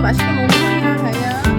맛있게 먹는 거야, 가야.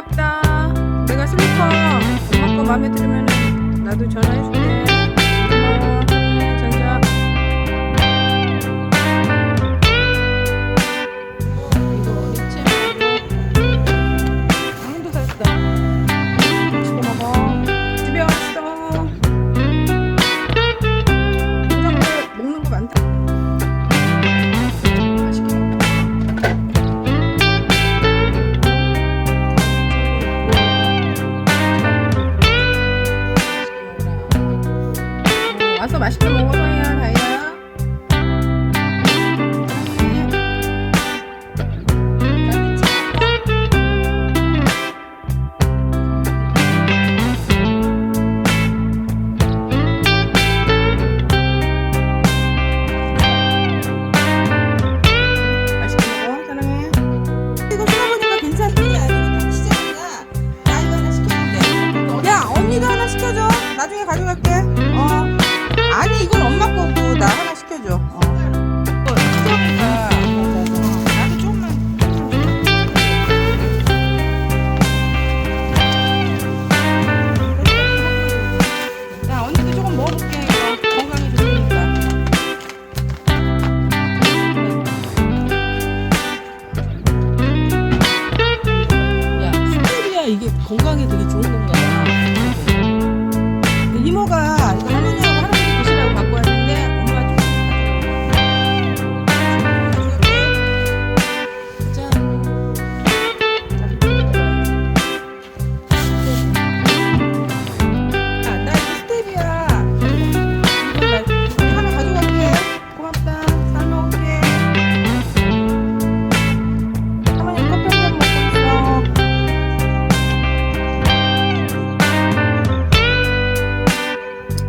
고맙다. 내가 슬리퍼 갖고 마음에 들으면 나도 전화해줄게.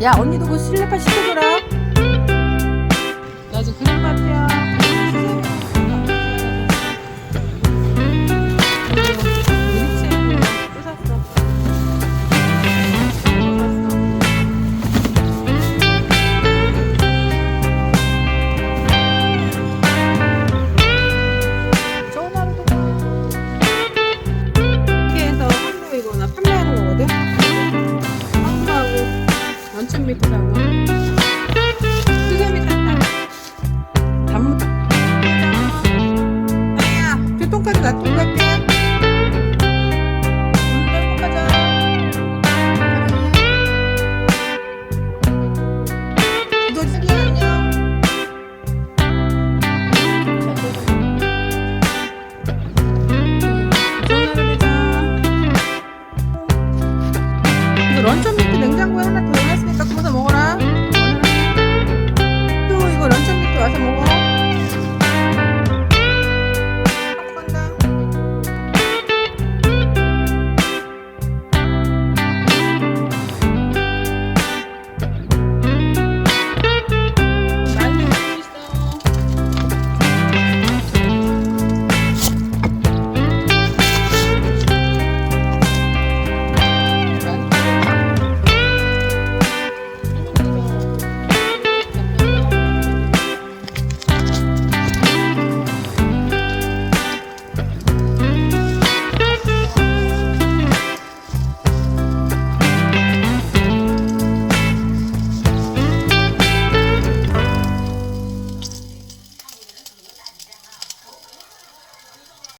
야 언니도 그 슬리퍼 시켜줘라 뵙자고.